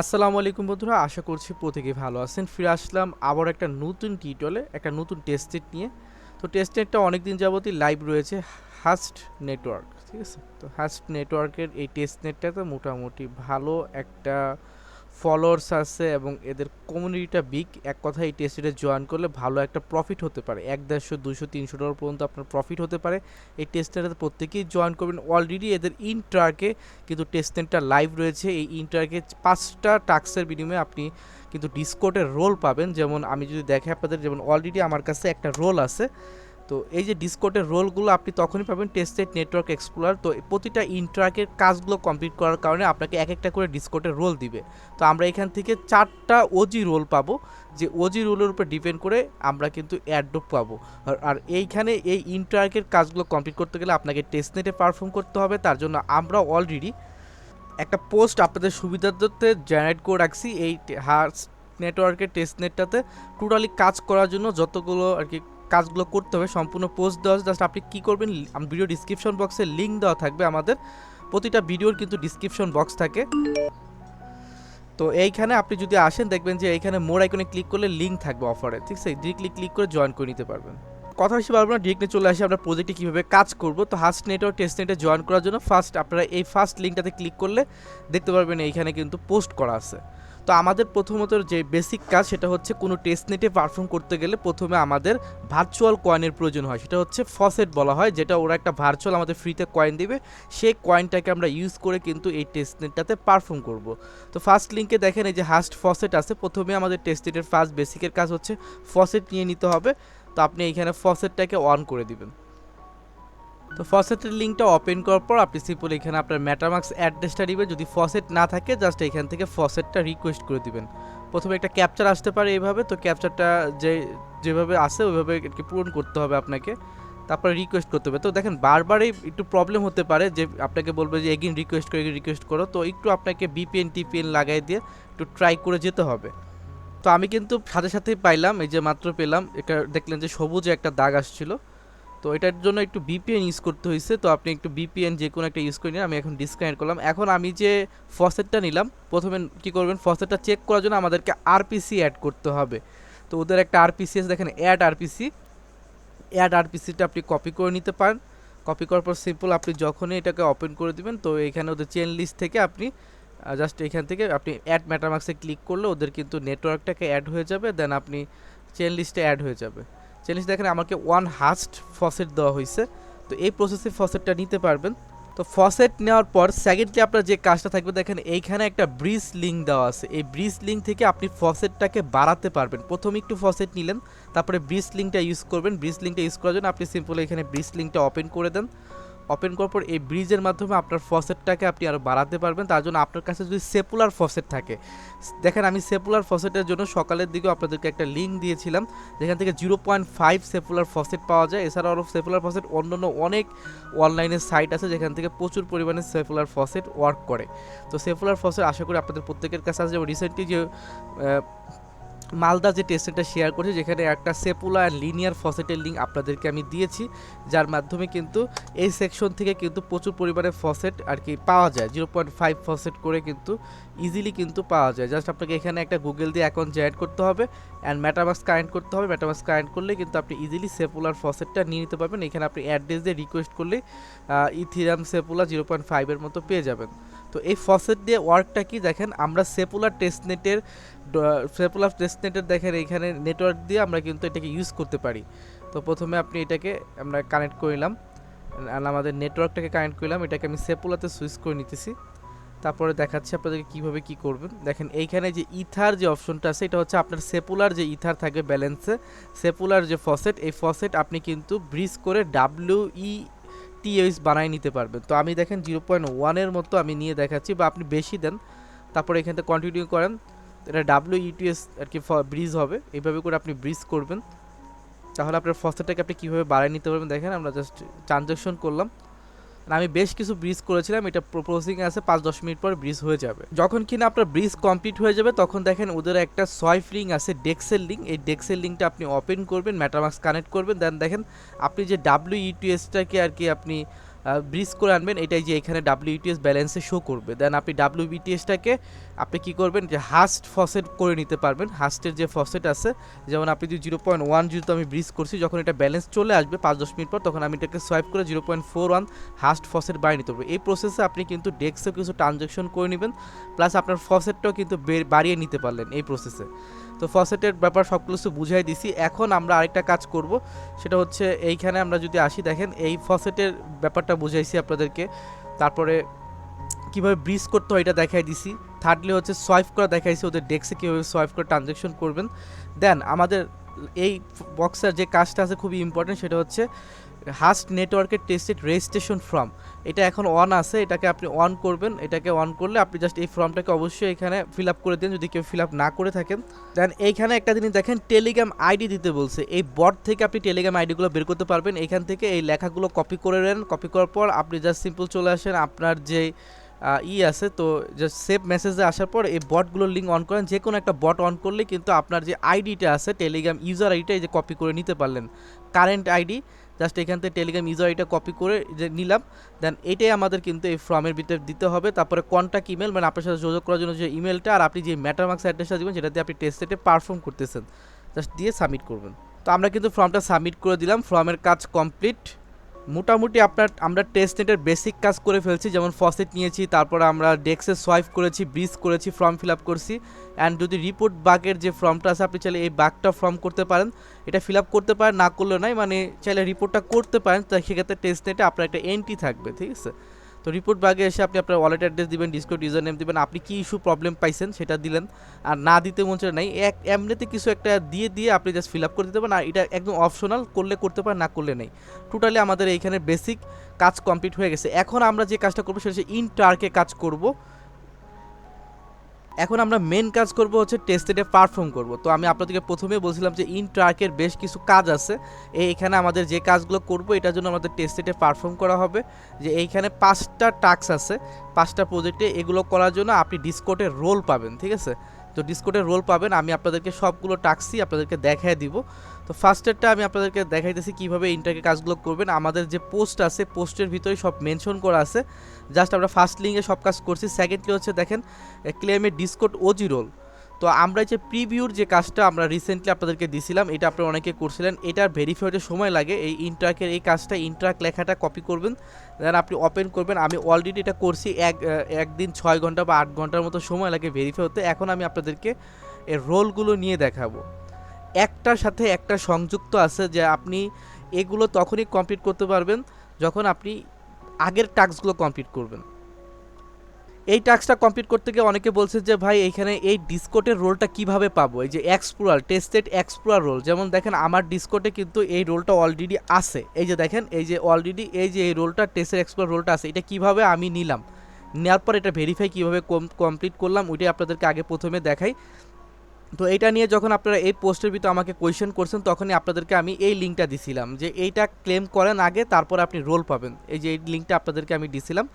আসসালামু আলাইকুম বন্ধুরা, আশা করছি প্রত্যেকে ভালো আছেন। ফিরে আসলাম আবার একটা নতুন টিউটোরিয়ালে একটা নতুন টেস্টেড নিয়ে। তো টেস্টেডটা অনেক দিন যাবতই লাইভ রয়েছে হাস্ট নেটওয়ার্ক ঠিক আছে? তো হাস্ট নেটওয়ার্কের এই টেস্ট নেটটাতে মোটামুটি ভালো একটা ফলোয়ার্স আছে এবং এদের কমিউনিটিটা বিগ এক কথা এই টেস্টেডে জয়েন করলে ভালো একটা প্রফিট হতে পারে। এক দেড়শো দুশো তিনশো ডলার পর্যন্ত আপনার প্রফিট হতে পারে। এই টেস্টেডে প্রত্যেকেই জয়েন করবেন। অলরেডি এদের ইনট্রাকে কিন্তু টেস্টেনটা লাইভ রয়েছে। এই ইন্টারকে পাঁচটা টাক্সের বিনিময়ে আপনি কিন্তু ডিসকোডের রোল পাবেন। যেমন আমি যদি দেখে আপনাদের, যেমন অলরেডি আমার কাছে একটা রোল আছে। তো এই যে ডিসকোডের রোলগুলো আপনি তখনই পাবেন টেস্টেড নেটওয়ার্ক এক্সপ্লোরার, তো প্রতিটা ইন্ট্রাকের কাজগুলো কমপ্লিট করার কারণে আপনাকে এক একটা করে ডিসকোডের রোল দিবে। তো আমরা এখান থেকে চারটা ওজি রোল পাবো, যে ওজি রোলের উপর ডিপেন্ড করে আমরা কিন্তু অ্যাড্রপ পাবো। আর- এইখানে এই ইন্ট্রাকের কাজগুলো কমপ্লিট করতে গেলে আপনাকে টেস্টনেটে পারফর্ম করতে হবে, তার জন্য আমরা অলরেডি একটা পোস্ট আপনাদের সুবিধার্থে জেনারেট করে রাখছি এই হার্স নেটওয়ার্কের টেস্টনেটটাতে টোটালি কাজ করার জন্য যতগুলো আর কি কাজগুলো করতে হবে, সম্পূর্ণ পোস্ট দেওয়া জাস্ট আপনি কী করবেন ভিডিও ডিসক্রিপশন বক্সে লিঙ্ক দেওয়া থাকবে আমাদের। প্রতিটা ভিডিওর কিন্তু ডিসক্রিপশন বক্স থাকে। তো এইখানে আপনি যদি আসেন, দেখবেন যে এইখানে মোর আইকনে ক্লিক করলে লিঙ্ক থাকবে অফারে ঠিক আছে? ডিরেক্টলি ক্লিক করে জয়েন করে নিতে পারবেন। কথা বেশি পারব না ডিরেক্টলি চলে আসি আমরা প্রজেক্টে কীভাবে কাজ করব। তো হাস্ট নেটওয়ার্ক টেস্ট নেটে জয়েন করার জন্য ফার্স্ট আপনারা এই ফার্স্ট লিঙ্কটাতে ক্লিক করলে দেখতে পারবেন এইখানে কিন্তু পোস্ট করা আছে। তো আমাদের প্রথমত যে বেসিক কাজ সেটা হচ্ছে কোনো টেস্ট নেটে পারফর্ম করতে গেলে প্রথমে আমাদের ভার্চুয়াল কয়েনের প্রয়োজন হয়। সেটা হচ্ছে ফসেট বলা হয়, যেটা ওরা একটা ভার্চুয়াল আমাদের ফ্রিতে কয়েন দিবে। সেই কয়েনটাকে আমরা ইউজ করে কিন্তু এই টেস্ট নেটটাতে পারফর্ম করব। তো ফার্স্ট লিঙ্কে দেখেন এই যে হাস্ট ফসেট আছে, প্রথমে আমাদের টেস্ট নেটের ফার্স্ট বেসিকের কাজ হচ্ছে ফসেট নিয়ে নিতে হবে। তো আপনি এইখানে ফসেটটাকে অন করে দিবেন। তো ফসেটের লিঙ্কটা ওপেন করার পর আপনি সিম্পল এখানে আপনার ম্যাটামাক্স অ্যাড্রেসটা দিবেন। যদি ফসেট না থাকে, জাস্ট এখান থেকে ফসেটটা রিকোয়েস্ট করে দিবেন। প্রথমে একটা ক্যাপচার আসতে পারে এইভাবে তো ক্যাপচারটা যে, যেভাবে আসে ওইভাবে আর কি পূরণ করতে হবে আপনাকে। তারপরে রিকোয়েস্ট করতে হবে। তো দেখেন বারবারই একটু প্রবলেম হতে পারে যে, আপনাকে বলবে যে, এগিন রিকোয়েস্ট করে রিকোয়েস্ট করো। তো একটু আপনাকে বিপিএন টিপিএন লাগাই দিয়ে একটু ট্রাই করে যেতে হবে। তো আমি কিন্তু সাথে, সাথেই পাইলাম। এই যে মাত্র পেলাম। এটা দেখলেন যে সবুজ একটা দাগ আসছিল। তো এটার জন্য একটু বিপিএন ইউজ করতে হয়েছে তো আপনি একটু বিপিএন যে কোনো একটা ইউজ করে নিন, আমি এখন ডিসকানেক্ট করলাম। এখন আমি যে ফসেটটা নিলাম, প্রথমে কি করবেন ফসেটটা চেক করার জন্য আমাদেরকে আরপিসি অ্যাড করতে হবে। তো ওদের একটা আরপিসি আছে, দেখেন অ্যাড আরপিসি অ্যাড আরপিসিটা আপনি কপি করে নিতে পারেন। কপি করার পর সিম্পল আপনি যখনই এটাকে ওপেন করে দিবেন, তো এখানে ওদের চেন লিস্ট থেকে আপনি জাস্ট এখান থেকে আপনি অ্যাড ম্যাটারমার্কসে ক্লিক করলে ওদের কিন্তু নেটওয়ার্কটাকে অ্যাড হয়ে যাবে দেন আপনি চেন লিস্টে অ্যাড হয়ে যাবে। লিস্ট দেখেন, আমাকে ওয়ান হাস্ট ফসেট দেওয়া হয়েছে। তো এই প্রসেসে ফসেটটা নিতে পারবেন। তো ফসেট নেওয়ার পর সেকেন্ডলি আপনার যে কাজটা থাকবে, দেখেন এইখানে একটা ব্রিজ লিঙ্ক দেওয়া আছে। এই ব্রিজ লিঙ্ক থেকে আপনি ফসেটটাকে বাড়াতে পারবেন। প্রথমে একটু ফসেট নিলেন, তারপরে ব্রিজ লিঙ্কটা ইউজ করবেন। ব্রিজ লিঙ্কটা ইউজ করার জন্য আপনি সিম্পল এখানে ব্রিজ লিঙ্কটা ওপেন করে দেন। ওপেন করার পর এই ব্রিজের মাধ্যমে আপনার ফসেটটাকে আপনি আরও বাড়াতে পারবেন। তার জন্য আপনার কাছে যদি সেপুলার ফসেট থাকে। দেখেন আমি সেপুলার ফসেটের জন্য সকালের দিকেও আপনাদেরকে একটা লিঙ্ক দিয়েছিলাম, যেখান থেকে জিরো পয়েন্ট ফাইভ সেপুলার ফসেট পাওয়া যায়। এছাড়াও আরও সেপুলার ফসেট অন্যান্য অনেক অনলাইনের সাইট আছে, যেখান থেকে প্রচুর পরিমাণে সেপুলার ফসেট ওয়ার্ক করে। তো সেপুলার ফসেট আশা করি আপনাদের প্রত্যেকের কাছে আছে। যেমন রিসেন্টলি যে মালদা যে টেস্টটা শেয়ার করেছে, যেখানে একটা সেপুলা অ্যান্ড লিনিয়ার ফসেটের লিঙ্ক আপনাদেরকে আমি দিয়েছি, যার মাধ্যমে কিন্তু এই সেকশন থেকে কিন্তু প্রচুর পরিমাণে ফসেট আর কি পাওয়া যায়। জিরো পয়েন্ট ফাইভ ফসেট করে কিন্তু ইজিলি কিন্তু পাওয়া যায়। জাস্ট আপনাকে এখানে একটা গুগল দিয়ে অ্যাকাউন্ট জয়েন করতে হবে অ্যান্ড ম্যাটামাক্স কানেক্ট করতে হবে। ম্যাটামাক্স কানেক্ট করলে কিন্তু আপনি ইজিলি সেপুলার ফসেটটা নিয়ে নিতে পারবেন। এখানে আপনি অ্যাড্রেস দিয়ে রিকোয়েস্ট করলে ইথিরাম সেপুলা জিরো পয়েন্ট ফাইভের মতো পেয়ে যাবেন। তো এই ফসেট দিয়ে ওয়ার্কটা কি? দেখেন, আমরা সেপুলার টেস্টনেটের সেপুলার টেস্টনেটের দেখেন এখানে নেটওয়ার্ক দিয়ে আমরা কিন্তু এটাকে ইউজ করতে পারি। তো প্রথমে আপনি এটাকে আমরা কানেক্ট করলাম আর আমাদের নেটওয়ার্কটাকে কানেক্ট করলাম এটাকে আমি সেপুলাতে সুইচ করে নিতেছি। তারপরে দেখাচ্ছি আপনাদেরকে কীভাবে কি করবেন। দেখেন এইখানে যে ইথার যে অপশনটা আছে, এটা হচ্ছে আপনার সেপুলার যে ইথার থাকে ব্যালেন্সে সেপুলার যে ফসেট এই ফসেট আপনি কিন্তু ব্রিজ করে ডাব্লিউ ই টিএস বানাই নিতে পারবেন। তো আমি দেখেন জিরো পয়েন্ট ওয়ানের মতো আমি নিয়ে দেখাচ্ছি বা আপনি বেশি দেন। তারপরে এখান থেকে কন্টিনিউ করেন। এটা ডাব্লিউ ইটিএস আর কি ব্রিজ হবে। এইভাবে করে আপনি ব্রিজ করবেন। তাহলে আপনার ফসেটটাকে আপনি কীভাবে বাড়ায় নিতে পারবেন দেখেন, আমরা জাস্ট ট্রানজ্যাকশন করলাম। আমি বেশ কিছু ব্রিজ করেছিলাম, এটা প্রসেসিং আছে, পাঁচ দশ মিনিট পর ব্রিজ হয়ে যাবে। যখন কিনা আপনার ব্রিজ কমপ্লিট হয়ে যাবে, তখন দেখেন ওদের একটা সোয়াইপ লিঙ্ক আছে ডেক্সেল লিঙ্ক এই ডেক্সেল লিঙ্কটা আপনি ওপেন করবেন ম্যাটামাক্স কানেক্ট করবেন। দেন দেখেন, আপনি যে ডাব্লিউ ইটিএসটাকে আর কি আপনি ব্রিজ করে আনবেন। এটাই যে এখানে ডাব্লিউটিএস ব্যালেন্সে শো করবে। দেন আপনি ডাব্লিউবিটিএসটাকে আপনি কি করবেন? যে হাস্ট ফসেট করে নিতে পারবেন। হাস্টের যে ফসেট আছে, যেমন আপনি যদি জিরো পয়েন্ট ওয়ান যেহেতু আমি ব্রিজ করছি, যখন এটা ব্যালেন্স চলে আসবে পাঁচ দশ মিনিট পর, তখন আমি এটাকে সোয়াইপ করে zero point four one Haust faucet বাড়িয়ে নিতে পারব। এই প্রসেসে আপনি কিন্তু ডেস্কেও কিছু ট্রানজ্যাকশন করে নেবেন। প্লাস আপনার ফসেটটাও কিন্তু বাড়িয়ে নিতে পারলেন এই প্রসেসে তো ফসেটের ব্যাপার সব কিছু বুঝাই দিছি। এখন আমরা আরেকটা কাজ করব, সেটা হচ্ছে এইখানে আমরা যদি আসি, দেখেন এই ফসেটের ব্যাপারটা বুঝাইছি আপনাদেরকে। তারপরে কীভাবে ব্রিজ করতে হয় এটা দেখাই দিছি। থার্ডলি হচ্ছে সোয়াইপ করা দেখাইছি, ওদের ডেস্কে কীভাবে সোয়াইপ করে ট্রানজ্যাকশন করবেন। দেন আমাদের এই বক্সের যে কাজটা আছে খুবই ইম্পর্টেন্ট সেটা হচ্ছে হাস্ট নেটওয়ার্কের টেস্টেড রেজিস্ট্রেশন ফর্ম এটা এখন অন আছে, এটাকে আপনি অন করবেন, এটাকে অন করলে আপনি জাস্ট এই ফর্মটাকে অবশ্যই এখানে ফিল আপ করে দিন, যদি কেউ ফিল আপ না করে থাকেন। দেন এইখানে একটা জিনিস দেখেন টেলিগ্রাম আইডি দিতে বলছে। এই বট থেকে আপনি টেলিগ্রাম আইডিগুলো বের করতে পারবেন। এখান থেকে এই লেখাগুলো কপি করে নেন। কপি করার পর আপনি জাস্ট সিম্পল চলে আসেন, আপনার যে ই আছে, তো জাস্ট সেভ মেসেজে আসার পর এই বটগুলোর লিঙ্ক অন করেন। যে কোনো একটা বট অন করলে কিন্তু আপনার যে আইডিটা আছে টেলিগ্রাম ইউজার আইডিটা এই যে কপি করে নিতে পারলেন। কারেন্ট আইডি জাস্ট এখান থেকে টেলিগ্রাম ইউজার আইডিটা কপি করে যে নিলাম দেন এটাই আমাদের কিন্তু এই ফর্মের ভিতরে দিতে হবে। তারপরে কন্ট্যাক্ট ইমেল মানে আপনার সাথে যোগাযোগ করার জন্য যে ইমেলটা আর আপনি যে ম্যাটারমার্কস অ্যাড্রেসটা দেবেন দিয়ে আপনি টেস্ট সেটে পারফর্ম করতেছেন। জাস্ট দিয়ে সাবমিট করবেন। তো আমরা কিন্তু ফর্মটা সাবমিট করে দিলাম। ফর্মের কাজ কমপ্লিট মোটামুটি আপনার, আমরা টেস্ট নেটের বেসিক কাজ করে ফেলছি, যেমন ফসেট নিয়েছি, তারপর আমরা ডেস্কে সোয়াইপ করেছি ব্রিজ করেছি ফর্ম ফিল আপ করছি অ্যান্ড যদি রিপোর্ট বাগের যে ফর্মটা আছে, আপনি চাইলে এই বাগটা ফর্ম করতে পারেন, এটা ফিল আপ করতে পারেন, না করলে নয় মানে চাইলে রিপোর্টটা করতে পারেন তাই সেক্ষেত্রে টেস্ট নেটে আপনার একটা এন্ট্রি থাকবে, ঠিক আছে? তো রিপোর্ট বাগে এসে আপনি আপনার ওয়ালেট অ্যাড্রেস দিবেন ডিসকোড ইউজার নেম দিবেন, আপনি কী ইস্যু প্রবলেম পাইছেন সেটা দিলেন। আর না দিতে মন চায় নাই, এক, এমনিতে কিছু একটা দিয়ে দিয়ে আপনি জাস্ট ফিল আপ করে দিতে পারেন। আর এটা একদম অপশনাল করলে করতে পারেন, না করলে নেই। টোটালি আমাদের এইখানে বেসিক কাজ কমপ্লিট হয়ে গেছে। এখন আমরা যে কাজটা করব সেটা হচ্ছে ইন টার্কে কাজ করব। এখন আমরা মেন কাজ করব হচ্ছে টেস্টেডে পারফর্ম করব। তো আমি আপনাদেরকে প্রথমেই বলছিলাম যে ইন ট্রাকের বেশ কিছু কাজ আছে। এইখানে আমাদের যে কাজগুলো করব, এটার জন্য আমাদের টেস্টেডে পারফর্ম করা হবে। যে এইখানে পাঁচটা টাস্ক আছে, পাঁচটা প্রজেক্টে এগুলো করার জন্য আপনি ডিসকোটে রোল পাবেন, ঠিক আছে? তো ডিসকোডের রোল পাবেন। আমি আপনাদেরকে সবগুলো টাক্সি আপনাদেরকে দেখায় দিব। তো ফার্স্টেরটা আমি আপনাদেরকে দেখাইতেছি কীভাবে ইন্টারকে কাজগুলো করবেন। আমাদের যে পোস্ট আছে পোস্টের ভিতরে সব মেনশন করা আছে। জাস্ট আমরা ফার্স্ট লিঙ্কে সব কাজ করছি। সেকেন্ডলি হচ্ছে দেখেন ক্লেমে ডিসকোড ওজি রোল তো আমরা যে প্রিভিউর যে কাজটা আমরা রিসেন্টলি আপনাদেরকে দিছিলাম, এটা আপনারা অনেকে করছিলেন, এটার ভেরিফাইডের সময় লাগে। এই ইন্ট্রাকের এই কাজটা ইন্ট্রাক লেখাটা কপি করবেন দেন আপনি ওপেন করবেন। আমি অলরেডি এটা করছি এক একদিন ছয় ঘণ্টা বা আট ঘণ্টার মতো সময় লাগে ভেরিফাই হতে। এখন আমি আপনাদেরকে এর রোলগুলো নিয়ে দেখাবো। একটার সাথে একটা সংযুক্ত আছে যে আপনি এগুলো তখনই কমপ্লিট করতে পারবেন যখন আপনি আগের টাস্কগুলো কমপ্লিট করবেন। এই টাস্কটা কমপ্লিট করতে গিয়ে অনেকে বলছে যে, ভাই এইখানে এই ডিসকোটের রোলটা কীভাবে পাবো? এই যে এক্সপ্লোরার টেস্টেড এক্সপ্লোরার রোল যেমন দেখেন, আমার ডিসকোটে কিন্তু এই রোলটা অলরেডি আছে। এই যে দেখেন, এই যে অলরেডি এই যে এই রোলটা টেস্টেড এক্সপ্লোর রোলটা আছে। এটা কীভাবে আমি নিলাম? নেওয়ার পর এটা ভেরিফাই কীভাবে কমপ্লিট করলাম, ওইটাই আপনাদেরকে আগে প্রথমে দেখাই। তো এটা নিয়ে যখন আপনারা এই পোস্টের ভিতরে আমাকে কোয়েশ্চেন করছেন, তখনই আপনাদেরকে আমি এই লিঙ্কটা দিছিলাম যে, এইটা ক্লেম করেন আগে, তারপর আপনি রোল পাবেন। এই যে এই লিঙ্কটা আপনাদেরকে আমি দিছিলাম।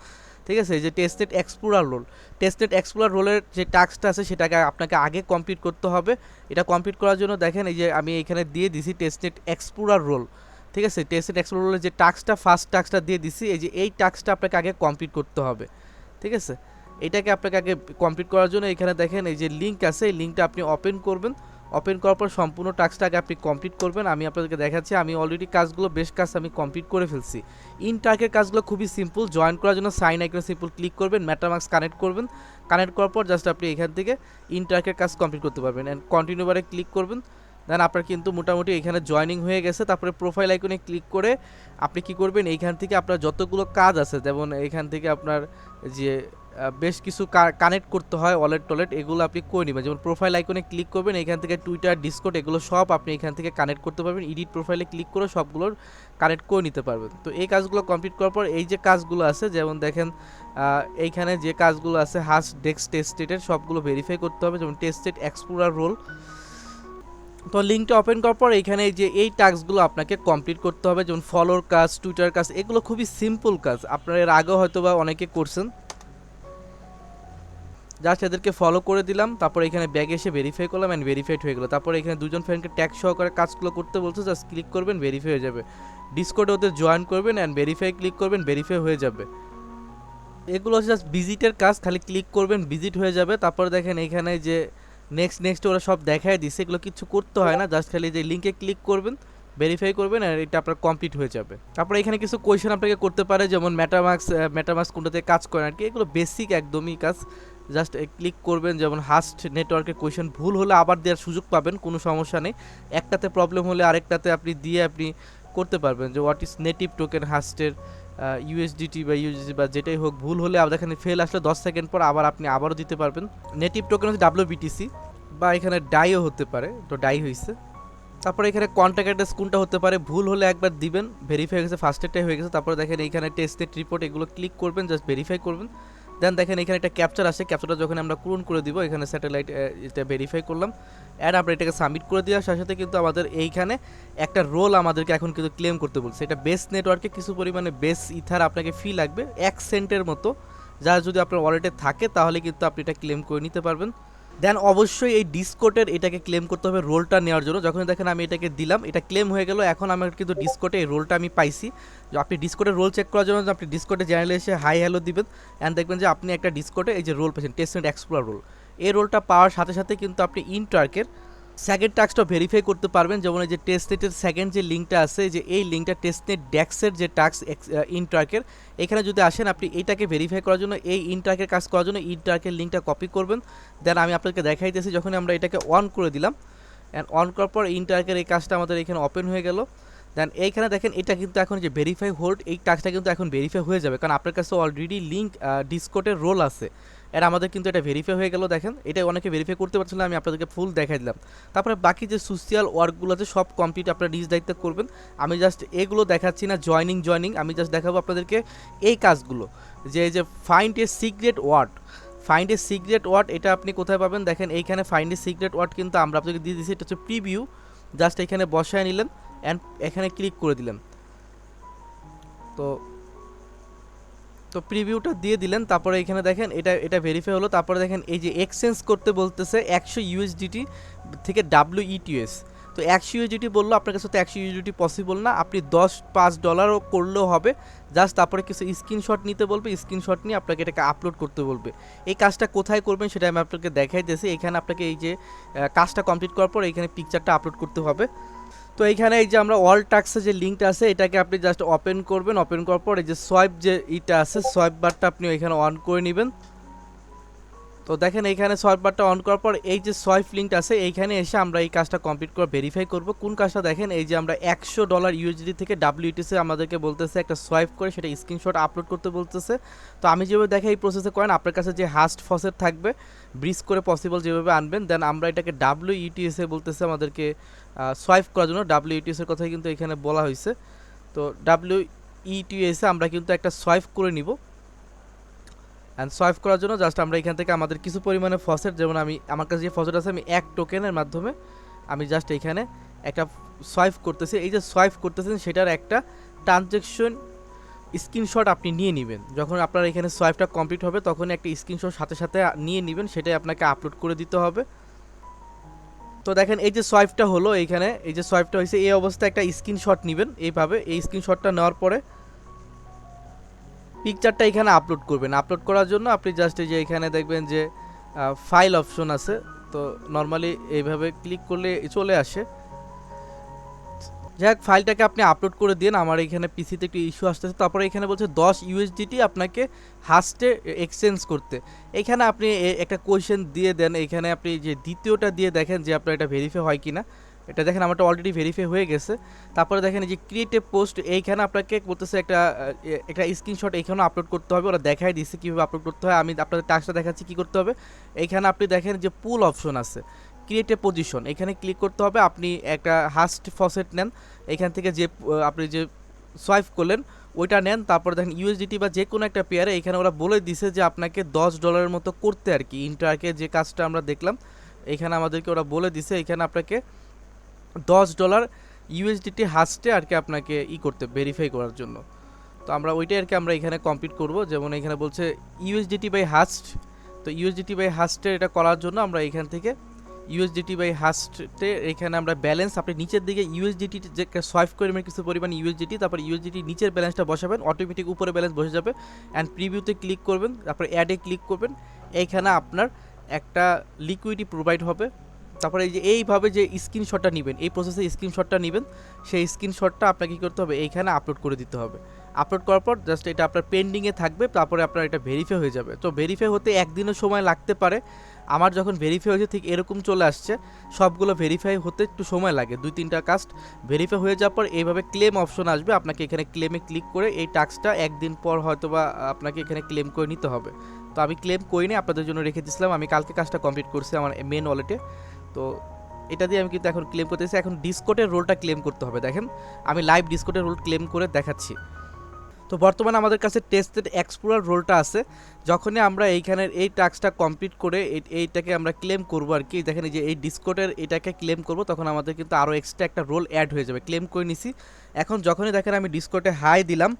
ঠিক আছে? যে tested explorer role tested explorer রোলের যে টাস্কটা আছে, সেটাকে আপনাকে আগে কমপ্লিট করতে হবে। এটা কমপ্লিট করার জন্য দেখেন, এই যে আমি এখানে দিয়ে দিছি টেস্টেড এক্সপ্লোরার রোল ঠিক আছে? টেস্টেড রোলের যে টাস্কটা ফার্স্ট টাস্কটা দিয়ে দিছি, এই যে এই টাস্কটা আপনাকে আগে কমপ্লিট করতে হবে। ঠিক আছে? এটাকে আপনাকে আগে কমপ্লিট করার জন্য এখানে দেখেন, এই যে লিঙ্ক আছে, এই লিঙ্কটা আপনি ওপেন করবেন। ওপেন করার পর সম্পূর্ণ টাস্কটাকে আপনি কমপ্লিট করবেন। আমি আপনাদেরকে দেখাচ্ছি, আমি অলরেডি কাজগুলো, বেশ কাজ আমি কমপ্লিট করে ফেলছি। ইন টার্কের কাজগুলো খুবই সিম্পল জয়েন করার জন্য সাইন আইকনে সিম্পল ক্লিক করবেন ম্যাটামার্কস কানেক্ট করবেন। কানেক্ট করার পর জাস্ট আপনি এখান থেকে ইন টার্কের কাজ কমপ্লিট করতে পারবেন অ্যান্ড কন্টিনিউ বারে ক্লিক করবেন। দেন আপনার কিন্তু মোটামুটি এখানে জয়েনিং হয়ে গেছে, তারপরে প্রোফাইল আইকনে ক্লিক করে আপনি কি করবেন, এইখান থেকে আপনার যতগুলো কাজ আছে, যেমন এখান থেকে আপনার যে বেশ কিছু কানেক্ট করতে হয় ওয়ালেট টলেট, এগুলো আপনি করে নেবেন। যেমন প্রোফাইল আইকনে ক্লিক করবেন, এখান থেকে টুইটার ডিসকোড এগুলো সব আপনি এখান থেকে কানেক্ট করতে পারবেন। এডিট প্রোফাইলে ক্লিক করে সবগুলোর কানেক্ট করে নিতে পারবেন। তো এই কাজগুলো কমপ্লিট করার পর এই যে কাজগুলো আছে, যেমন দেখেন এইখানে যে কাজগুলো আছে হাস ডেক্স টেস্টেডের সবগুলো ভেরিফাই করতে হবে। যেমন টেস্টেড এক্সপ্লোরার রোল তো লিঙ্কটা ওপেন করার পর এখানে যে এই টাস্কগুলো আপনাকে কমপ্লিট করতে হবে। যেমন ফলোর কাজ টুইটার কাজ এগুলো খুবই সিম্পল কাজ। আপনারা এর আগেও হয়তো বা অনেকে করছেন। জাস্ট এদেরকে ফলো করে দিলাম, তারপর এখানে ব্যাগে এসে ভেরিফাই করলাম অ্যান্ড ভেরিফাইড হয়ে গেলো। তারপর এখানে দুজন ফ্রেন্ডকে ট্যাগ সহকারে কাজগুলো করতে বলছে জাস্ট ক্লিক করবেন ভেরিফাই হয়ে যাবে। ডিসকোডে ওদের জয়েন করবেন অ্যান্ড ভেরিফাই ক্লিক করবেন ভেরিফাই হয়ে যাবে। এগুলো হচ্ছে জাস্ট ভিজিটের কাজ, খালি ক্লিক করবেন ভিজিট হয়ে যাবে। তারপর দেখেন এখানে যে নেক্সট নেক্সট ওরা সব দেখায় দিচ্ছে এগুলো কিছু করতে হয় না জাস্ট খালি যে লিঙ্কে ক্লিক করবেন ভেরিফাই করবেন আর এটা আপনার কমপ্লিট হয়ে যাবে। তারপরে এখানে কিছু কোয়েশন আপনাকে করতে পারে, যেমন মেটামার্কস মেটামার্কস কোনটাতে কাজ করেন আর কি, এগুলো বেসিক একদমই কাজ। জাস্ট ক্লিক করবেন, যেমন হাস্ট নেটওয়ার্কের কোয়েশন ভুল হলে আবার দেওয়ার সুযোগ পাবেন, কোনো সমস্যা নেই। একটাতে প্রবলেম হলে আরেকটাতে আপনি দিয়ে আপনি করতে পারবেন যে হোয়াট ইজ নেটিভ টোকেন হাস্টের ইউএসডিটি বা ইউএসডি বা যেটাই হোক, ভুল হলে আবার এখানে ফেল আসলে দশ সেকেন্ড পর আবার আপনি আবারও দিতে পারবেন। নেটিভ টোকেন হচ্ছে ডাব্লিউবিটিসি বা এখানে ডাইও হতে পারে, তো ডাই হয়েছে তারপরে এখানে কন্ট্যাক্ট অ্যাড্রেস কোনটা হতে পারে, ভুল হলে একবার দিবেন ভেরিফাই হয়ে গেছে ফার্স্ট এডটাই হয়ে গেছে, তারপরে দেখেন এইখানে টেস্টেড রিপোর্ট এগুলো ক্লিক করবেন জাস্ট ভেরিফাই করবেন। দেন দেখেন এখানে একটা ক্যাপচার আসে। ক্যাপচারটা যখন আমরা পূরণ করে দিব, এখানে স্যাটেলাইট এটা ভেরিফাই করলাম। অ্যাড আমরা এটাকে সাবমিট করে দেওয়ার সাথে সাথে কিন্তু আমাদের এইখানে একটা রোল আমাদেরকে এখন কিন্তু ক্লেম করতে বলছে। এটা বেস নেটওয়ার্কে কিছু পরিমাণে বেস ইথার আপনাকে ফি লাগবে, এক সেন্টের মতো। যা যদি আপনার ওয়ালেটে থাকে, তাহলে কিন্তু আপনি এটা ক্লেম করে নিতে পারবেন। দেন অবশ্যই এই ডিসকোটের এটাকে ক্লেম করতে হবে রোলটা নেওয়ার জন্য। যখন দেখেন আমি এটাকে দিলাম, এটা ক্লেম হয়ে গেল, এখন আমার কিন্তু ডিসকোটে এই রোলটা আমি পাইছি। আপনি ডিসকোটের রোল চেক করার জন্য আপনি ডিসকোটে চ্যানেলে এসে হাই হ্যালো দিবেন অ্যান্ড দেখবেন যে আপনি একটা ডিসকোটে এই যে রোল পেয়েছেন টেস্ট অ্যান্ড এক্সপ্লোর রোল এই রোলটা পাওয়ার সাথে সাথে কিন্তু আপনি ইনটার্কের সেকেন্ড টাস্কটা ভেরিফাই করতে পারবেন, যেমন যে টেস্টনেটের সেকেন্ড যে লিঙ্কটা আছে, যে এই লিঙ্কটা টেস্টনেট ডেক্সের যে টাস্ক ইনটার্কের এখানে যদি আসেন, আপনি এইটাকে ভেরিফাই করার জন্য, এই ইনটার্কের কাজ করার জন্য ইনটার্কের লিঙ্কটা কপি করবেন। দেন আমি আপনাকে দেখাইতেছি যখন আমরা এটাকে অন করে দিলাম অ্যান্ড অন করার পর ইনটার্কের এই কাজটা আমাদের এখানে ওপেন হয়ে গেল। দেন এইখানে দেখেন, এটা কিন্তু এখন যে ভেরিফাই হোল্ড এই টাস্কটা কিন্তু এখন ভেরিফাই হয়ে যাবে, কারণ আপনার কাছে অলরেডি লিঙ্ক ডিসকোটের রোল আছে। এর আমাদের কিন্তু এটা ভেরিফাই হয়ে গেল, দেখেন। এটা অনেকে ভেরিফাই করতে পারছিল আমি আপনাদেরকে ফুল দেখাই দিলাম। তারপরে বাকি যে সোশ্যাল ওয়ার্কগুলো আছে সব কমপ্লিট আপনারা নিজ দায়িত্ব করবেন। আমি জাস্ট এগুলো দেখাচ্ছি না জয়নিং জয়নিং আমি জাস্ট দেখাবো আপনাদেরকে এই কাজগুলো। যে যে find a secret word find a secret word এটা আপনি কোথায় পাবেন? দেখেন, এইখানে ফাইন্ড এ সিক্রেট ওয়ার্ড কিন্তু আমরা আপনাকে দিয়ে দিচ্ছি এটা হচ্ছে প্রিভিউ জাস্ট এখানে বসায় নিলেন অ্যান্ড এখানে ক্লিক করে দিলেন। তো তো প্রিভিউটা দিয়ে দিলেন, তারপরে এখানে দেখেন এটা এটা ভেরিফাই হলো, তারপরে দেখেন এই যে এক্সচেঞ্জ করতে বলতেছে একশো ইউএসডিটি থেকে ডাব্লিউ ইটিএস তো একশো ইউএসডিটি বলল, আপনার কাছে তো একশো ইউএসডিটি পসিবল না, আপনি দশ, পাঁচ ডলারও করলেও হবে জাস্ট তারপরে কিছু স্ক্রিনশট নিতে বলবে স্ক্রিনশট নিয়ে আপনাকে এটাকে আপলোড করতে বলবে। এই কাজটা কোথায় করবেন সেটা আমি আপনাকে দেখাই দিয়েছি এখানে আপনাকে এই যে কাজটা কমপ্লিট করার পর এখানে পিকচারটা আপলোড করতে হবে। তো এইখানে এই যে আমরা অল টাক্সে যে লিঙ্কটা আছে, এটাকে আপনি জাস্ট ওপেন করবেন। ওপেন করার পর এই যে সোয়াইপ যে ইটা আছে সোয়াইপ বারটা আপনি এখানে অন করে নেবেন। তো দেখেন এইখানে বারটা অন করার পর এই যে সোয়াইপ লিঙ্কটা আছে, এইখানে এসে আমরা এই কাজটা কমপ্লিট করে ভেরিফাই করব। কোন কাজটা দেখেন? এই যে আমরা একশো ডলার ইউএসডি থেকে ডাব্লিউটিসি আমাদেরকে বলতেছে একটা সোয়াইপ করে, সেটা স্ক্রিনশট আপলোড করতে বলতেছে। তো আমি যেভাবে দেখে এই প্রসেসে করেন, আপনার কাছে যে হাস্ট ফসেট থাকবে ব্রিজ করে পসিবল যেভাবে আনবেন দেন আমরা এটাকে ডাব্লিউ ইউটিএসে বলতেছে আমাদেরকে সোয়াইপ করার জন্য। ডাব্লিউ ইউটিএসের কথাই কিন্তু এখানে বলা হয়েছে। তো ডাব্লিউ ইটিএসে আমরা কিন্তু একটা সোয়াইপ করে নিব। অ্যান্ড সোয়াইপ করার জন্য জাস্ট আমরা এখান থেকে আমাদের কিছু পরিমাণে ফসেট যেমন আমি, আমার কাছে যে ফসেট আছে, আমি এক টোকেনের মাধ্যমে আমি জাস্ট এখানে একটা সোয়াইপ করতেছি। এই যে সোয়াইপ করতেছেন, সেটার একটা ট্রানজেকশন স্ক্রিনশট আপনি নিয়ে নেবেন। যখন আপনার এখানে সোয়াইপটা কমপ্লিট হবে, তখন একটা স্ক্রিনশট সাথে সাথে নিয়ে নেবেন, সেটাই আপনাকে আপলোড করে দিতে হবে। তো দেখেন, এই যে সোয়াইপটা হলো এইখানে এই যে সোয়াইপটা হয়েছে, এই অবস্থায় একটা স্ক্রিনশট নেবেন। এইভাবে এই স্ক্রিনশটটা নেওয়ার পরে পিকচারটা এখানে আপলোড করবেন। আপলোড করার জন্য আপনি জাস্ট এই যে এখানে দেখবেন যে ফাইল অপশন আছে। তো নর্মালি এইভাবে ক্লিক করলে চলে আসে। যাই ফাইলটাকে আপনি আপলোড করে দিন। আমার এখানে পিসিতে একটু ইস্যু আসতেছে। তারপরে এখানে বলছে দশ ইউএসডিটি আপনাকে হাস্টে এক্সচেঞ্জ করতে। এখানে আপনি একটা কোয়েশ্চেন দিয়ে দেন। এখানে আপনি যে দ্বিতীয়টা দিয়ে দেখেন যে আপনার এটা ভেরিফাই হয় কিনা। এটা দেখেন আমারটা অলরেডি ভেরিফাই হয়ে গেছে। তারপরে দেখেন এই যে ক্রিয়েট এ পোস্ট এইখানে আপনাকে বলতেছে একটা একটা স্ক্রিনশট এইখানেও আপলোড করতে হবে, ওরা দেখাই দিচ্ছে কীভাবে আপলোড করতে হয়, আমি আপনাদের টাস্কটা দেখাচ্ছি কী করতে হবে। এইখানে আপনি দেখেন যে পুল অপশন আছে ক্রিয়েট এ পজিশন এখানে ক্লিক করতে হবে, আপনি একটা হাস্ট ফসেট নেন এখান থেকে যে আপনি যে সোয়াইপ করলেন, ওইটা নেন, তারপর দেখেন ইউএসডিটি বা যে কোনো একটা পেয়ারে এখানে ওরা বলে দিছে যে আপনাকে দশ ডলারের মতো করতে আর কি ইন্টারকে যে কাজটা আমরা দেখলাম এখানে আমাদেরকে ওরা বলে দিছে এখানে আপনাকে দশ ডলার ইউএসডিটি হাস্টে আর কি আপনাকে ই করতে ভেরিফাই করার জন্য। তো আমরা ওইটাই আর কি আমরা এখানে কমপ্লিট করব। যেমন এখানে বলছে ইউএসডিটি বাই হাস্ট তো ইউএসডিটি বাই হাস্টের এটা করার জন্য আমরা এখান থেকে ইউএসডিটি বাই হাস্টে এখানে আমরা ব্যালেন্স আপনি নিচের দিকে ইউএসডিটি যে সোয়াইপ করবেন কিছু পরিমাণ ইউএসডিটি তারপর ইউএসডিটি নিচের ব্যালেন্সটা বসাবেন অটোমেটিক উপরে ব্যালেন্স বসে যাবে। অ্যান্ড প্রিভিউতে ক্লিক করবেন, তারপর অ্যাডে ক্লিক করবেন। এইখানে আপনার একটা লিকুইডি প্রোভাইড হবে। তারপরে এই যে এইভাবে যে স্ক্রিনশটটা নেবেন, এই প্রসেসে স্ক্রিনশটটা নেবেন, সেই স্ক্রিনশটটা আপনাকে কী করতে হবে? এইখানে আপলোড করে দিতে হবে। আপলোড করার পর জাস্ট এটা আপনার পেন্ডিংয়ে থাকবে, তারপরে আপনার এটা ভেরিফাই হয়ে যাবে। তো ভেরিফাই হতে একদিনও সময় লাগতে পারে। আমার যখন ভেরিফাই হয়েছে ঠিক এরকম চলে আসছে, সবগুলো ভেরিফাই হতে একটু সময় লাগে। দুই, তিনটা কাস্ট ভেরিফাই হয়ে যাওয়ার পর এইভাবে ক্লেম অপশন আসবে। আপনাকে এখানে ক্লেমে ক্লিক করে এই টাস্কটা একদিন পর হয়তো বা আপনাকে এখানে ক্লেম করে নিতে হবে। তো আমি ক্লেম করিনি, আপনাদের জন্য রেখে দিয়েছিলাম। আমি কালকে কাজটা কমপ্লিট করছি আমার মেন ওয়ালেটে তো এটা দিয়ে আমি কিন্তু এখন ক্লেম করতেছি। এখন ডিসকোটের রোলটা ক্লেম করতে হবে, দেখেন। আমি লাইভ ডিসকোটের রোল ক্লেম করে দেখাচ্ছি। তো বর্তমানে আমাদের কাছে টেস্টেড এক্সপ্লোরার রোলটা আছে। যখনই আমরা এইখানের এই টাস্কটা কমপ্লিট করে এই- এইটাকে আমরা ক্লেম করব আর কি, দেখেন যে এই ডিসকোটের এটাকে ক্লেম করব, তখন আমাদের কিন্তু আরও এক্সট্রা একটা রোল অ্যাড হয়ে যাবে। ক্লেম করে নিছি। এখন যখনই দেখেন আমি ডিসকোটে হাই দিলাম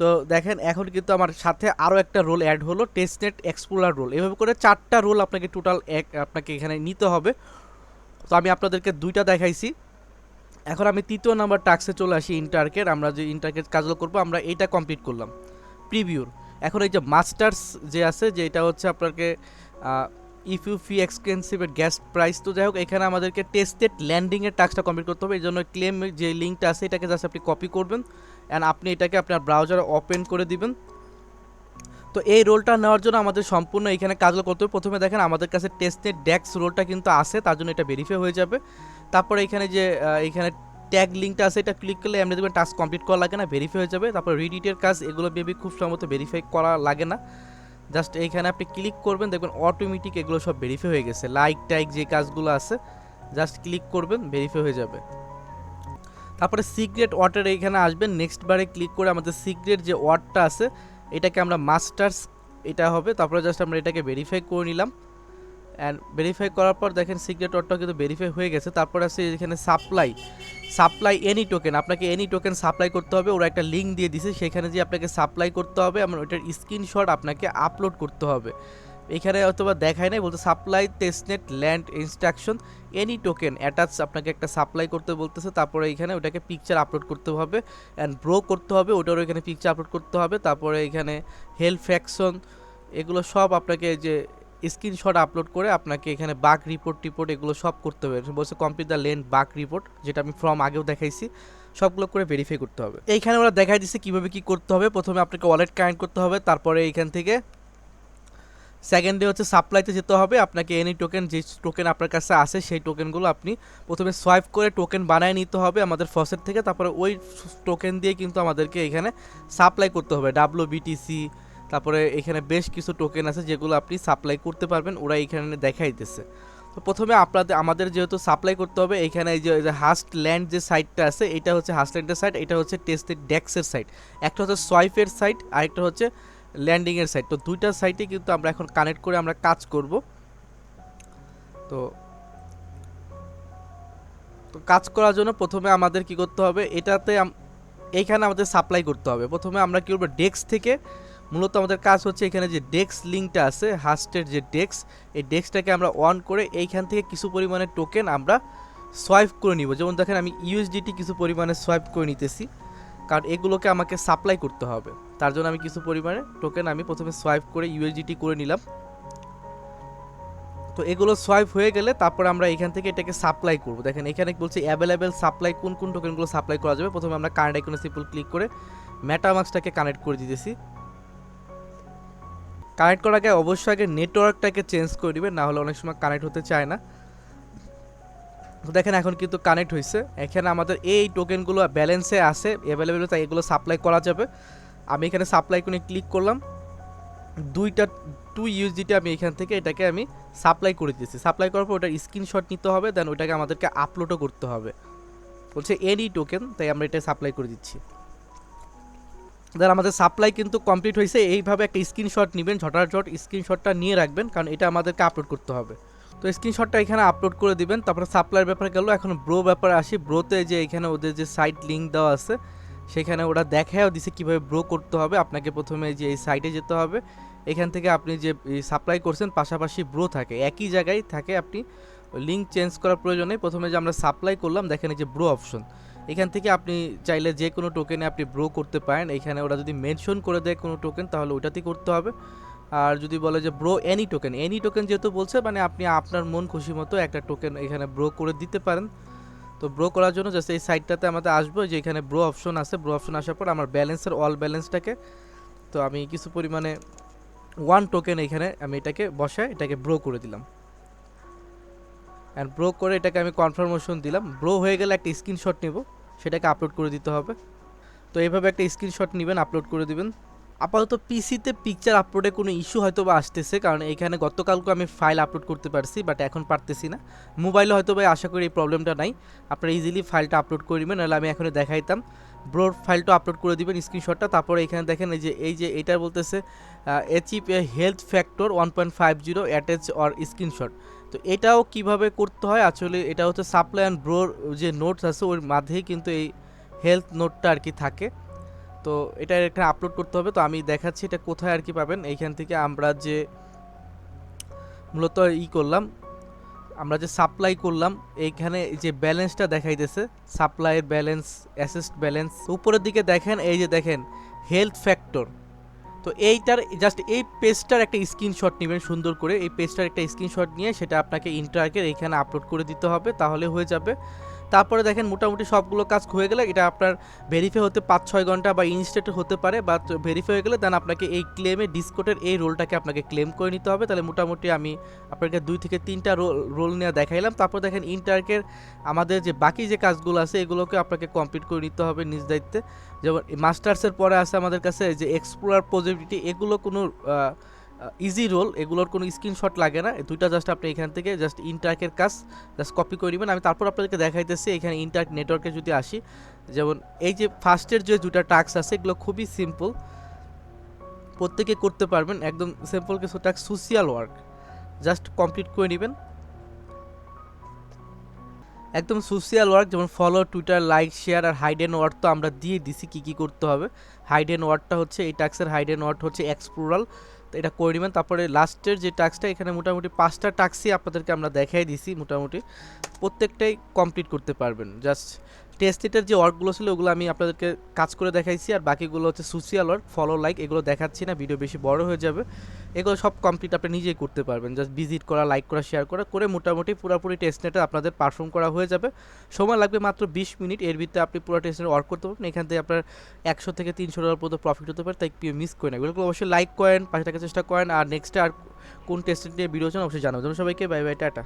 তো দেখেন, এখন কিন্তু আমার সাথে আরও একটা রোল অ্যাড হলো টেস্টনেট এক্সপ্লোরার রোল এভাবে করে চারটা রোল আপনাকে টোটাল এক, আপনাকে এখানে নিতে হবে। তো আমি আপনাদেরকে দুইটা দেখাইছি। এখন আমি তৃতীয় নাম্বার টাক্সে চলে আসি ইন্টারকের আমরা যে ইন্টারকের কাজগুলো করব, আমরা এইটা কমপ্লিট করলাম। প্রিভিউর এখন এই যে মাস্টার্স যে আছে, যে এটা হচ্ছে আপনাকে if you fee expensive gas price তো যাই হোক, এখানে আমাদেরকে টেস্টেড ল্যান্ডিংয়ের টাস্কটা কমপ্লিট করতে হবে। এই জন্য ক্লেম যে লিঙ্কটা আছে, এটাকে জাস্ট আপনি কপি করবেন অ্যান্ড আপনি এটাকে আপনার ব্রাউজারে ওপেন করে দিবেন। তো এই রোলটা নেওয়ার জন্য আমাদের সম্পূর্ণ এখানে কাজগুলো করতে হবে। প্রথমে দেখেন, আমাদের কাছে টেস্টেড ডেক্স রোলটা কিন্তু আছে, তার জন্য এটা ভেরিফাই হয়ে যাবে। তারপরে এখানে যে এখানে ট্যাগ লিঙ্কটা আছে, এটা ক্লিক করলে এমনি দেখবেন টাস্ক কমপ্লিট করা লাগে না ভেরিফাই হয়ে যাবে। তারপর রিডিটের কাজ, এগুলো বেবি খুব সম্ভবত ভেরিফাই করা লাগে না। জাস্ট এইখানে আপনি ক্লিক করবেন, দেখবেন অটোমেটিক এগুলো সব ভেরিফাই হয়ে গেছে। লাইক টাইক যে কাজগুলো আছে জাস্ট ক্লিক করবেন ভেরিফাই হয়ে যাবে। তারপরে সিক্রেট ওয়াটার এইখানে আসবেন নেক্সট বারে ক্লিক করে আমাদের সিক্রেট যে ওয়ার্ডটা আছে, এটাকে আমরা মাস্টার্স এটা হবে। তারপরে জাস্ট আমরা এটাকে ভেরিফাই করে নিলাম। অ্যান্ড ভেরিফাই করার পর দেখেন সিক্রেট ওয়ার্ডটাও কিন্তু ভেরিফাই হয়ে গেছে। তারপর আছে এখানে সাপ্লাই সাপ্লাই এনি টোকেন আপনাকে এনি টোকেন সাপ্লাই করতে হবে। ওরা একটা লিঙ্ক দিয়ে দিছে, সেখানে যে আপনাকে সাপ্লাই করতে হবে। আমার ওইটার স্ক্রিনশট আপনাকে আপলোড করতে হবে। এখানে অথবা দেখায় নাই, বলতে supply testnet land instruction any token attach আপনাকে একটা সাপ্লাই করতে বলতেছে। তারপরে এখানে ওটাকে পিকচার আপলোড করতে হবে অ্যান্ড ব্রো করতে হবে। ওটারও এখানে পিকচার আপলোড করতে হবে। তারপরে এখানে হেল্প ফ্যাকশন এগুলো সব আপনাকে যে স্ক্রিনশট আপলোড করে আপনাকে এখানে বাক রিপোর্ট টিপোর্ট এগুলো সব করতে হবে। বলছে complete the lend bug report যেটা আমি ফর্ম আগেও দেখাইছি। সবগুলো করে ভেরিফাই করতে হবে। এইখানে ওরা দেখাই দিচ্ছে কীভাবে কী করতে হবে। প্রথমে আপনাকে ওয়ালেট কানেক্ট করতে হবে। তারপরে এইখান থেকে সেকেন্ডে হচ্ছে সাপ্লাইতে যেতে হবে। আপনাকে এনি টোকেন যে টোকেন আপনার কাছে আসে সেই টোকেনগুলো আপনি প্রথমে সোয়াইপ করে টোকেন বানায় নিতে হবে আমাদের ফসেট থেকে। তারপরে ওই টোকেন দিয়ে কিন্তু আমাদেরকে এখানে সাপ্লাই করতে হবে। ডাব্লু বিটিসি তারপরে এখানে বেশ কিছু টোকেন আছে যেগুলো আপনি সাপ্লাই করতে পারবেন ওরা এখানে দেখাই দিতেছে তো প্রথমে আপনাদের, আমাদের যেহেতু সাপ্লাই করতে হবে, এখানে এই যে হাস্ট ল্যান্ড যে সাইটটা আছে, এটা হচ্ছে হাস্ট ল্যান্ডের সাইট এটা হচ্ছে টেস্টেড ডেক্সের সাইট একটা হচ্ছে সোয়াইফের সাইট আর একটা হচ্ছে ল্যান্ডিংয়ের সাইট তো দুইটা সাইটে কিন্তু আমরা এখন কানেক্ট করে আমরা কাজ করব। তো তো কাজ করার জন্য প্রথমে আমাদের কি করতে হবে, এটাতে এইখানে আমাদের সাপ্লাই করতে হবে। প্রথমে আমরা কী করব ডেস্ক থেকে মূলত আমাদের কাজ হচ্ছে এখানে যে ডেক্স লিঙ্কটা আছে হাস্টের যে ডেক্স এই ডেক্সটাকে আমরা অন করে এইখান থেকে কিছু পরিমাণে টোকেন আমরা সোয়াইপ করে নিব। যেমন দেখেন আমি ইউএসডিটি কিছু পরিমাণে সোয়াইপ করে নিতেছি, কারণ এগুলোকে আমাকে সাপ্লাই করতে হবে। তার জন্য আমি কিছু পরিমাণে টোকেন আমি প্রথমে সোয়াইপ করে ইউএসডিটি করে নিলাম। তো এগুলো সোয়াইপ হয়ে গেলে তারপর আমরা এখান থেকে এটাকে সাপ্লাই করব। দেখেন এখানে বলছি অ্যাভেলেবেল সাপ্লাই কোন কোন টোকেনগুলো সাপ্লাই করা যাবে? প্রথমে আমরা কানেক্ট আইকনে সিম্পল ক্লিক করে মেটামাক্সটাকে কানেক্ট করে দিতেছি। কানেক্ট করার আগে অবশ্যই আগে নেটওয়ার্কটাকে চেঞ্জ করে দিবেন, না হলে অনেক সময় কানেক্ট হতে চায় না। তো দেখেন এখন কিন্তু কানেক্ট হয়েছে এখানে আমাদের এই টোকেনগুলো ব্যালেন্সে আছে অ্যাভেলেবেল তাই এগুলো সাপ্লাই করা যাবে। আমি এখানে সাপ্লাই করে ক্লিক করলাম। দুইটা টু ইউএসডিটি আমি এখান থেকে এটাকে আমি সাপ্লাই করে দিয়েছি। সাপ্লাই করার পর ওটার স্ক্রিনশট নিতে হবে দেন ওটাকে আমাদেরকে আপলোডও করতে হবে। বলছে এনি টোকেন তাই আমরা এটা সাপ্লাই করে দিচ্ছি। দেন আমাদের সাপ্লাই কিন্তু কমপ্লিট হয়েছে। এইভাবে একটা স্ক্রিনশট নেবেন, ঝটাঝট স্ক্রিনশটটা নিয়ে রাখবেন, কারণ এটা আমাদেরকে আপলোড করতে হবে। তো স্ক্রিনশটটা এখানে আপলোড করে দিবেন, তারপরে সাপ্লাইয়ের ব্যাপারে গেল, এখন ব্রো ব্যাপারে আসি। ব্রোতে যে এখানে ওদের যে সাইট লিঙ্ক দেওয়া আছে, সেখানে ওরা দেখাও দিছে কীভাবে ব্রো করতে হবে। আপনাকে প্রথমে যে এই সাইটে যেতে হবে। এখান থেকে আপনি যে সাপ্লাই করছেন, পাশাপাশি ব্রো থাকে। একই জায়গায় থাকে আপনি লিঙ্ক চেঞ্জ করার প্রয়োজনে প্রথমে যে আমরা সাপ্লাই করলাম, দেখেন এই যে ব্রো অপশন এখান থেকে আপনি চাইলে যে কোনো টোকেনে আপনি ব্রো করতে পারেন। এখানে ওরা যদি মেনশন করে দেয় কোনো টোকেন তাহলে ওটাতেই করতে হবে। আর যদি বলে যে bro any token any token যেহেতু বলছে মানে আপনি আপনার মন খুশি মতো একটা টোকেন এখানে ব্রো করে দিতে পারেন। তো ব্রো করার জন্য জাস্ট এই সাইটটাতে আমাদের আসব যে এখানে ব্রো অপশন আছে। ব্রো অপশন আসার পর আমার ব্যালেন্সের অল ব্যালেন্সটাকে তো আমি কিছু পরিমাণে ওয়ান টোকেন এখানে আমি এটাকে বসায়, এটাকে ব্রো করে দিলাম। অ্যান্ড ব্রো করে এটাকে আমি কনফার্মেশন দিলাম। ব্রো হয়ে গেলে একটা স্ক্রিনশট নেব। সেটাকে আপলোড করে দিতে হবে। তো এইভাবে একটা স্ক্রিনশট নেবেন আপলোড করে দিবেন। আপাতত পিসিতে পিকচার আপলোডে কোনো ইস্যু হয়তো বা আসতেছে, কারণ এখানে গতকালকে আমি ফাইল আপলোড করতে পারছি বাট এখন পারতেছি না। মোবাইলে হয়তো বা আশা করি এই প্রবলেমটা নাই। আপনারা ইজিলি ফাইলটা আপলোড করে নেবেন, নাহলে আমি এখন দেখাইতাম। ব্রোর ফাইলটা আপলোড করে দিবেন স্ক্রিনশটটা তারপরে এখানে দেখেন এই যে এই যে এটা বলতেছে achieve a health factor one point five zero attach or screenshot তো এটাও কীভাবে করতে হয়? আসলে এটা হচ্ছে সাপ্লাই অ্যান্ড ব্রোর যে নোটস আছে, ওর মাঝেই কিন্তু এই হেলথ নোটটা আর কি থাকে। তো এটা এখানে আপলোড করতে হবে। তো আমি দেখাচ্ছি এটা কোথায় আর কি পাবেন। এইখান থেকে আমরা যে মূলত ই করলাম, আমরা যে সাপ্লাই করলাম, এইখানে যে ব্যালেন্সটা দেখাইতেছে সাপ্লাইয়ের ব্যালেন্স অ্যাসেস্ট ব্যালেন্স উপরের দিকে দেখেন, এই যে দেখেন হেলথ ফ্যাক্টর তো এইটার জাস্ট এই পেজটার একটা স্ক্রিনশট নেবেন সুন্দর করে। এই পেজটার একটা স্ক্রিনশট নিয়ে সেটা আপনাকে ইন্টারকে এখানে আপলোড করে দিতে হবে, তাহলে হয়ে যাবে। তারপরে দেখেন মোটামুটি সবগুলো কাজ হয়ে গেলে এটা আপনার ভেরিফাই হতে পাঁচ ছয় ঘণ্টা বা ইনস্টেট হতে পারে বা ভেরিফাই হয়ে গেলে দেন আপনাকে এই ক্লেমে ডিসকোটের এই রোলটাকে আপনাকে ক্লেম করে নিতে হবে। তাহলে মোটামুটি আমি আপনাকে দুই থেকে তিনটা রোল রোল নিয়ে দেখাইলাম। তারপর দেখেন ইন্টার্কের আমাদের যে বাকি যে কাজগুলো আছে, এগুলোকে আপনাকে কমপ্লিট করে নিতে হবে নিজ দায়িত্বে। যেমন মাস্টার্সের পরে আছে আমাদের কাছে যে এক্সপ্লোরার পজিটিভিটি এগুলো কোনো ইজি রোল এগুলোর কোনো স্ক্রিনশট লাগে না। দুইটা জাস্ট আপনি এখান থেকে জাস্ট ইন্টার্কের কাজ জাস্ট কপি করে নেবেন। আমি তারপর আপনাদেরকে দেখাইতেছি, এখানে ইন্টার্ক নেটওয়ার্কে যদি আসি, যেমন এই যে ফার্স্টের যে দুটা টাস্ক আছে, এগুলো খুবই সিম্পল প্রত্যেকে করতে পারবেন, একদম সিম্পল কিছু task social work just complete করে নেবেন। একদম সোশিয়াল ওয়ার্ক যেমন ফলো টুইটার লাইক শেয়ার আর হাইডেন ওয়ার্ড তো আমরা দিয়ে দিছি, কী কী করতে হবে। হাইডেন ওয়ার্ডটা হচ্ছে, এই টাক্সের হাইডেন ওয়ার্ড হচ্ছে এক্সপ্লোরাল তো এটা করে নেবেন। তারপরে লাস্টের যে টাস্কটা, এখানে মোটামুটি পাঁচটা টাস্কই আপনাদেরকে আমরা দেখাই দিছি মোটামুটি। প্রত্যেকটাই কমপ্লিট করতে পারবেন। জাস্ট টেস্টের যে ওয়ার্কগুলো ছিল, ওগুলো আমি আপনাদেরকে কাজ করে দেখাইছি, আর বাকিগুলো হচ্ছে সোশিয়াল ওয়ার্ক ফলো লাইক এগুলো দেখাচ্ছি না ভিডিও বেশি বড় হয়ে যাবে। এগুলো সব কমপ্লিট আপনি নিজেই করতে পারবেন জাস্ট ভিজিট করা লাইক করা শেয়ার করা, করে মোটামুটি পুরোপুরি টেস্টনেটে আপনাদের পারফর্ম করা হয়ে যাবে। সময় লাগবে মাত্র বিশ মিনিট, এর ভিতরে আপনি পুরো টেস্টনেট ওয়ার্ক করতে পারবেন। এখান থেকে আপনার একশো থেকে তিনশো ডলার পর্যন্ত প্রফিট হতে পারে, তাই কেউ মিস করে না। এগুলো অবশ্যই লাইক করেন, পাশে থাকার চেষ্টা করেন, আর নেক্সটে আর কোন টেস্টেড নিয়ে ভিডিও চান, অবশ্যই জানাবেন। সবাইকে বাই বাই টাটা।